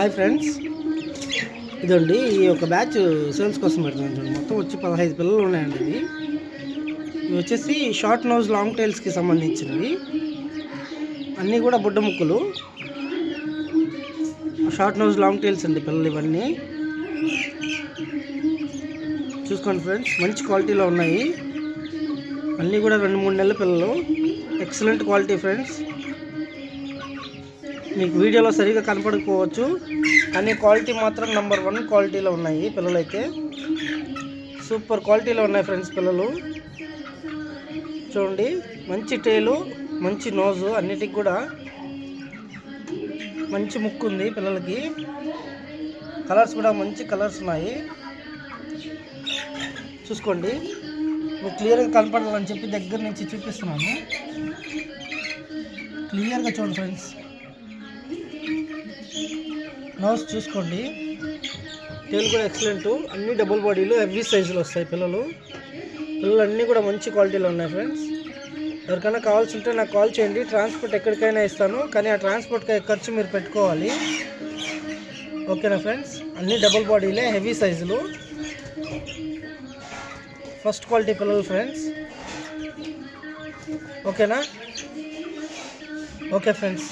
Hi friends ఇదండి ఈ ఒక బ్యాచ్ సేల్స్ కోసం పెడుతున్నాను చూడండి. మొత్తం వచ్చి పదహైదు పిల్లలు ఉన్నాయండి ఇవి ఇవి వచ్చేసి షార్ట్ నోజ్ లాంగ్ టైల్స్కి సంబంధించినవి. అన్నీ కూడా బుడ్డ ముక్కులు. షార్ట్ నోజ్ లాంగ్ టైల్స్ అండి పిల్లలు ఇవన్నీ. చూసుకోండి ఫ్రెండ్స్ మంచి క్వాలిటీలో ఉన్నాయి. అన్నీ కూడా రెండు మూడు నెలల పిల్లలు. ఎక్సలెంట్ క్వాలిటీ ఫ్రెండ్స్ మీకు వీడియోలో సరిగా కనపడకపోవచ్చు కానీ క్వాలిటీ మాత్రం నెంబర్ వన్ క్వాలిటీలో ఉన్నాయి పిల్లలైతే. సూపర్ క్వాలిటీలో ఉన్నాయి ఫ్రెండ్స్ పిల్లలు. చూడండి మంచి టేలు మంచి నోజు అన్నిటికి కూడా మంచి ముక్కు ఉంది పిల్లలకి. కలర్స్ కూడా మంచి కలర్స్ ఉన్నాయి. చూసుకోండి. మీకు క్లియర్గా కనపడాలని చెప్పి దగ్గర నుంచి చూపిస్తున్నాను. క్లియర్గా చూడండి ఫ్రెండ్స్. నోస్ చూసుకోండి. టేల్ కూడా ఎక్సలెంట్ అన్ని డబుల్ బాడీలు హెవీ సైజులు వస్తాయి పిల్లలు. పిల్లలు అన్నీ కూడా మంచి క్వాలిటీలో ఉన్నాయి ఫ్రెండ్స్ ఎవరికైనా కావాల్సి ఉంటే నాకు కాల్ చేయండి. ట్రాన్స్పోర్ట్ ఎక్కడికైనా ఇస్తాను. కానీ ఆ ట్రాన్స్పోర్ట్ ఖర్చు మీరు పెట్టుకోవాలి. ఓకేనా ఫ్రెండ్స్ అన్ని డబుల్ బాడీలే హెవీ సైజులు ఫస్ట్ క్వాలిటీ పిల్లలు ఫ్రెండ్స్ ఓకేనా? Okay friends